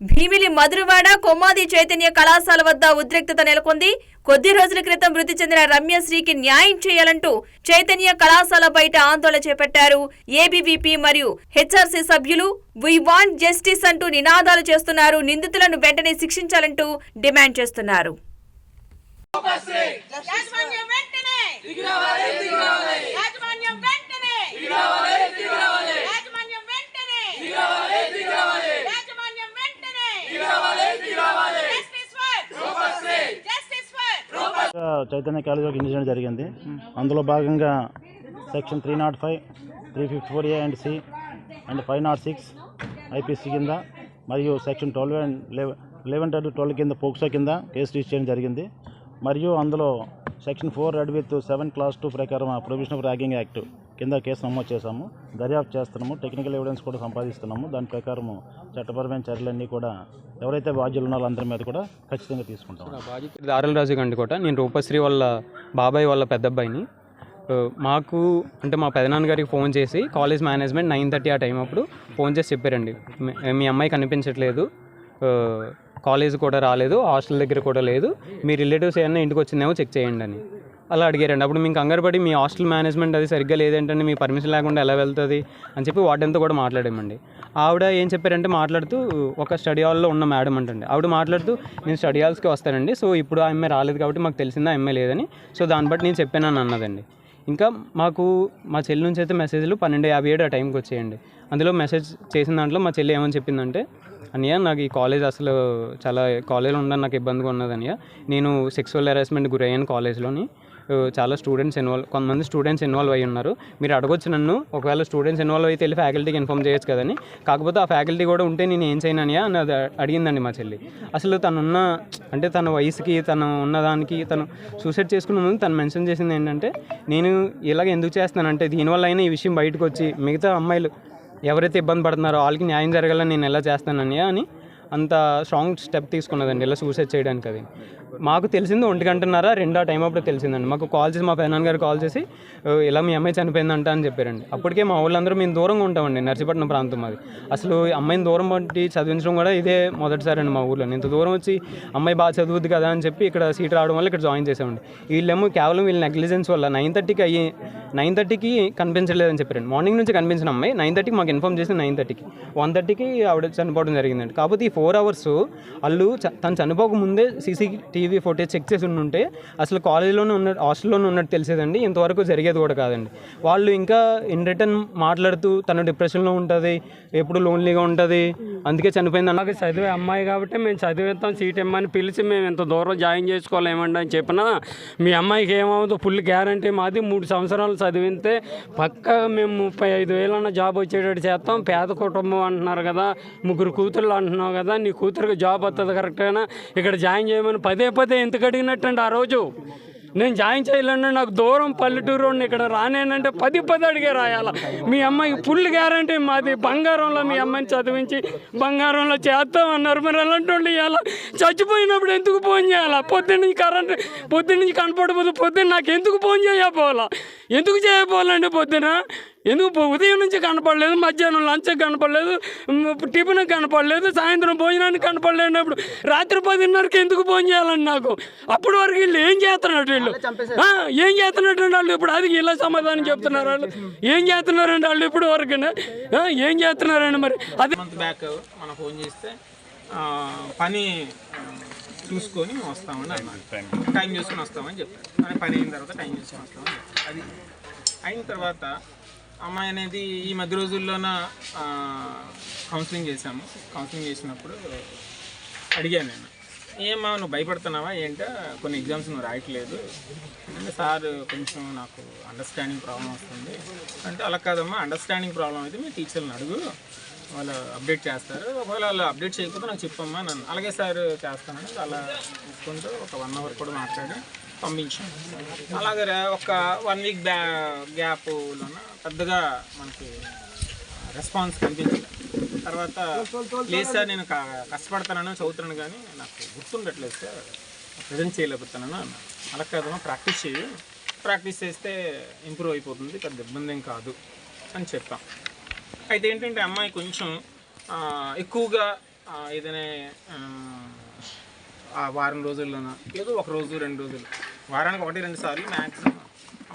భీమిలి మధురవాడ కొమ్మాది చైతన్య కళాశాల వద్ద ఉద్రిక్తత నెలకొంది. కొద్ది రోజుల క్రితం మృతి చెందిన రమ్యశ్రీకి న్యాయం చేయాలంటూ చైతన్య కళాశాల బయట ఆందోళన చేపట్టారు. ఏబీవీపీ మరియు హెచ్ఆర్సీ సభ్యులు వీ వాంట్ జస్టిస్ అంటూ నినాదాలు చేస్తున్నారు. నిందితులను వెంటనే శిక్షించాలంటూ డిమాండ్ చేస్తున్నారు యాజమాన్యం వెంటనే యాజమాన్యం వెంటనే యాజమాన్యం వెంటనే యాజమాన్యం వెంటనే justice for justice for Chaitanya college ఒక ఇన్సిడెంట్ జరిగింది. అందులో భాగంగా section three not five three fifty four A and C and five not six IPC కింద మరియు section twelve and eleven thirty twelve కింద పోక్సో కింద కేసు రిజిస్టర్ చేయడం జరిగింది. మరియు అందులో section four read with seven clause two ప్రకారం provision ragging act కింద కేసు నమోదు చేశాము. దర్యాప్తు చేస్తున్నాము. టెక్నికల్ ఎవిడెన్స్ కూడా సంపాదిస్తున్నాము. దాని ప్రకారము చట్టపరమైన చర్యలన్నీ కూడా ఎవరైతే బాధ్యులు ఉన్నారో అందరి మీద కూడా ఖచ్చితంగా తీసుకుంటాం దారుల రాజు కూడా నేను రూపశ్రీ వాళ్ళ బాబాయ్ వాళ్ళ పెద్ద అబ్బాయిని మాకు అంటే మా పెదనాన్నగారికి ఫోన్ చేసి కాలేజ్ మేనేజ్మెంట్ నైన్ థర్టీ ఆ టైం అప్పుడు ఫోన్ చేసి చెప్పారండి. మీ- అమ్మాయి కనిపించట్లేదు. కాలేజ్ కూడా రాలేదు. హాస్టల్ దగ్గర కూడా లేదు. మీ రిలేటివ్స్ ఏమైనా ఇంటికి వచ్చిందేమో చెక్ చేయండి అని. అలా అడిగారండి. అప్పుడు మీకు కంగారు పడి మీ హాస్టల్ మేనేజ్మెంట్ అది సరిగ్గా లేదేంటంటే మీ పర్మిషన్ లేకుండా ఎలా వెళ్తుంది అని చెప్పి వాటితో కూడా మాట్లాడామండి. ఆవిడ ఏం చెప్పారంటే మాట్లాడుతూ ఒక స్టడీ హాల్లో ఉన్న మేడం అంటండి. ఆవిడ మాట్లాడుతూ నేను స్టడీ హాల్స్కి వస్తానండి. సో ఇప్పుడు ఆ అమ్మాయి రాలేదు కాబట్టి మాకు తెలిసిందా ఆ అమ్మాయి లేదని. సో దాన్ని బట్టి నేను చెప్పానని అన్నదండి. ఇంకా మాకు మా చెల్లి నుంచి అయితే మెసేజ్లు పన్నెండు యాభై ఏడు ఆ టైంకి వచ్చేయండి. అందులో మెసేజ్ చేసిన దాంట్లో మా చెల్లి ఏమని చెప్పిందంటే అన్నయ్య నాకు ఈ కాలేజ్ అసలు చాలా కాలేజ్లో ఉండడం నాకు ఇబ్బందిగా ఉన్నది అన్నయ్య నేను సెక్సువల్ హెరాస్మెంట్ గురయ్యాను కాలేజ్లోని. చాలా స్టూడెంట్స్ ఇన్వాల్వ్ కొంతమంది స్టూడెంట్స్ ఇన్వాల్వ్ అయ్యి ఉన్నారు. మీరు అడగొచ్చు నన్ను ఒకవేళ స్టూడెంట్స్ ఇన్వాల్వ్ అయితే వెళ్ళి ఫ్యాకల్టీకి ఇన్ఫామ్ చేయొచ్చు కదని. కాకపోతే ఆ ఫ్యాకల్టీ కూడా ఉంటే నేను ఏం చేయను అని అది అడిగిందండి మా చెల్లి. అసలు తను ఉన్న అంటే తన వయసుకి తను ఉన్నదానికి తను సూసైడ్ చేసుకున్న ముందు తను మెన్షన్ చేసింది ఏంటంటే నేను ఇలాగ ఎందుకు చేస్తున్నానంటే దీనివల్ల అయినా ఈ విషయం బయటకు వచ్చి మిగతా అమ్మాయిలు ఎవరైతే ఇబ్బంది పడుతున్నారో వాళ్ళకి న్యాయం జరగాలని నేను ఎలా చేస్తానని అని అంత స్ట్రాంగ్ స్టెప్ తీసుకున్నదండి ఇలా సూసైడ్ చేయడానికి అది. మాకు తెలిసింది ఒంటి గంటన్నర రెండో టైం అప్పుడు తెలిసిందండి. మాకు కాల్ చేసి మా పెనాన్న గారు కాల్ చేసి ఇలా మీ అమ్మాయి చనిపోయిందంట అని చెప్పారండి. అప్పటికే మా వాళ్ళందరూ మేము దూరంగా ఉంటామండి నర్సీపట్నం ప్రాంతం అది అసలు ఈ అమ్మాయిని దూరం పట్టి చదివించడం కూడా ఇదే మొదటిసారి అండి మా ఊర్లో. ఇంత దూరం వచ్చి అమ్మాయి బాగా చదువుద్ది కదా అని చెప్పి ఇక్కడ సీట్ రావడం వల్ల ఇక్కడ జాయిన్ చేసామండి వీళ్ళేమో కేవలం వీళ్ళ నెగ్లిజెన్స్ వల్ల నైన్ థర్టీకి అయ్యి నైన్ థర్టీకి కనిపించలేదని చెప్పారండి. మార్నింగ్ నుంచి కనిపించిన అమ్మాయి నైన్ థర్టీకి మాకు ఇన్ఫామ్ చేసి నైన్ థర్టీకి. వన్ థర్టీకి ఆవిడ చనిపోవడం జరిగిందండి. కాకపోతే ఈ ఫోర్ అవర్స్ వాళ్ళు చ- తను చనిపోక ముందే సీసీటీవీ ఫోటేజ్ చెక్ చేసి ఉంటే అసలు కాలేజీలోనే ఉన్న హాస్టల్లోనే ఉన్నట్టు తెలిసేదండి. ఇంతవరకు జరిగేది కూడా కాదండి. వాళ్ళు ఇంకా ఇన్ రిటర్న్ మాట్లాడుతూ తను డిప్రెషన్లో ఉంటుంది ఎప్పుడు లోన్లీగా ఉంటుంది అందుకే చనిపోయింది అన్న చదివే అమ్మాయి కాబట్టి మేము చదివేస్తాం సీట్ ఇమ్మని పిలిచి మేము ఇంత దూరం జాయిన్ చేసుకోలేమండి అని చెప్పినా మీ అమ్మాయికి ఏమవుతుందో ఫుల్ గ్యారంటీ మాది. మూడు సంవత్సరాలు చదివితే పక్క మేము ముప్పై ఐదు వేలన్న జాబ్ వచ్చేటట్టు చేస్తాం. పేద కుటుంబం అంటున్నారు కదా ముగ్గురు కూతుళ్ళు అంటున్నావు కదా నీ కూతురికి జాబ్ వస్తుంది కరెక్ట్గా ఇక్కడ జాయిన్ చేయమని పదే పదే ఎందుకు అడిగినట్టండి ఆ రోజు? నేను జాయిన్ చేయాలన్నా నాకు దూరం పల్లెటూరు ఇక్కడ రానేనంటే పది పది అడిగే రాయాల. మీ అమ్మాయి ఫుల్ గ్యారంటీ మాది. బంగారంలో మీ అమ్మాయిని చదివించి బంగారంలో చేస్తామన్నారు మరి అలాంటి వాళ్ళు ఇవాళ చచ్చిపోయినప్పుడు ఎందుకు ఫోన్ చేయాలా? పొద్దున్న కరెంట్ పొద్దున్న నుంచి కనపడబోదు పొద్దున్న నాకు ఎందుకు ఫోన్ చేయకపోవాలా ఎందుకు చేయకపోవాలండి పొద్దున? ఎందుకు ఉదయం నుంచి కనపడలేదు మధ్యాహ్నం లంచ్ కనపడలేదు మ్, టిఫిన్ కనపడలేదు సాయంత్రం భోజనానికి కనపడలేనప్పుడు రాత్రి పదిన్నరకి ఎందుకు ఫోన్ చేయాలండి నాకు? అప్పటి వరకు వీళ్ళు ఏం చేస్తున్నట్టు వీళ్ళు? ఆ, ఏం చేస్తున్నట్టు వాళ్ళు? ఇప్పుడు అది ఇలా సమాధానం చెప్తున్నారు వాళ్ళు. ఏం చేస్తున్నారండి వాళ్ళు ఇప్పుడు వరకు? ఏం చేస్తున్నారండి మరి? అది బ్యాక్ మనం ఫోన్ చేస్తే ఆ, పని చూసుకొని వస్తామని అన్నారు. టైం చూసుకొని వస్తామని చెప్పారు. కానీ పని అయిన తర్వాత టైం చూసుకొని వస్తామని చెప్పారు. అది అయిన తర్వాత అమ్మాయి అనేది ఈ మధ్య రోజుల్లోన కౌన్సిలింగ్ చేశాము. కౌన్సిలింగ్ చేసినప్పుడు అడిగాను నేను. ఏమా నువ్వు భయపడుతున్నావా? ఏంటో? కొన్ని ఎగ్జామ్స్ నువ్వు రాయట్లేదు. అంటే సార్ కొంచెం నాకు అండర్స్టాండింగ్ ప్రాబ్లం వస్తుంది. అంటే అలా కాదమ్మా అండర్స్టాండింగ్ ప్రాబ్లం అయితే మీ టీచర్ని అడుగు. వాళ్ళు అప్డేట్ చేస్తారు. ఒకవేళ వాళ్ళు అప్డేట్ చేయకపోతే నాకు చెప్పమ్మా నన్ను అలాగే సార్ చేస్తానని అలా చూసుకుంటూ ఒక వన్ అవర్ కూడా మాట్లాడి పంపించాను అలాగే ఒక వన్ వీక్ బ్యా గ్యాప్లోన పెద్దగా మనకి రెస్పాన్స్ కనిపించలేదు తర్వాత లేదు సార్ నేను కష్టపడతానని చదువుతున్నాను కానీ నాకు గుర్తుండట్లేదు సార్. ప్రజెంట్ చేయలేకపోతున్నాను అన్న అలా కాదమ్మా ప్రాక్టీస్ చేయి. ప్రాక్టీస్ చేస్తే ఇంప్రూవ్ అయిపోతుంది పెద్ద ఇబ్బంది ఏం కాదు అని చెప్పాం. అయితే ఏంటంటే అమ్మాయి కొంచెం ఎక్కువగా ఏదైనా ఆ, వారం రోజుల్లోన? ఏదో ఒక రోజు రెండు రోజులు. వారానికి ఒకటి రెండు సార్లు మ్యాక్సిమం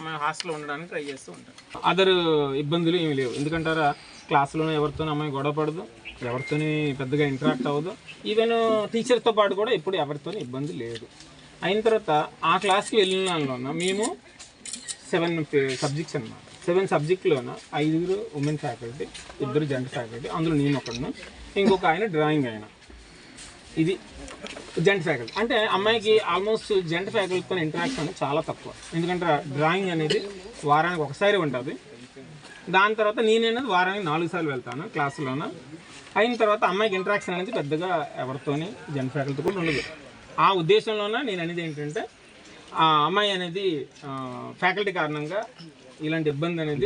మేము హాస్టల్లో ఉండడానికి ట్రై చేస్తూ ఉంటాం. అదర్ ఇబ్బందులు ఏమి లేవు. ఎందుకంటారా? క్లాస్లోనే ఎవరితోనూ అమ్మాయి గొడవ పడదు ఎవరితోని పెద్దగా ఇంటరాక్ట్ అవ్వదు. ఈవెన్ టీచర్తో పాటు కూడా ఎప్పుడు ఎవరితోని ఇబ్బంది లేదు. అయిన తర్వాత ఆ క్లాస్కి వెళ్ళిన దానిలోన మేము సెవెన్ సబ్జెక్ట్స్ అనమాట సెవెన్ సబ్జెక్ట్లోన ఐదుగురు ఉమెన్ ఫ్యాకల్టీ ఇద్దరు జెంట్ ఫ్యాకల్టీ అందులో నేను ఒకడును ఇంకొక ఆయన డ్రాయింగ్ ఆయన. ఇది జెంట్ ఫ్యాకల్టీ. అంటే అమ్మాయికి ఆల్మోస్ట్ జెంట్ ఫ్యాకల్టీతో ఇంటరాక్షన్ అనేది చాలా తక్కువ. ఎందుకంటే డ్రాయింగ్ అనేది వారానికి ఒకసారి ఉంటుంది. దాని తర్వాత నేనేది వారానికి నాలుగు సార్లు వెళ్తాను క్లాసులోన. అయిన తర్వాత అమ్మాయికి ఇంటరాక్షన్ అనేది పెద్దగా ఎవరితోని జెంట్ ఫ్యాకల్టీ కూడా ఉండదు. ఆ ఉద్దేశంలోన నేను అనేది ఏంటంటే ఆ అమ్మాయి అనేది ఫ్యాకల్టీ కారణంగా ఇలాంటి ఇబ్బంది అనేది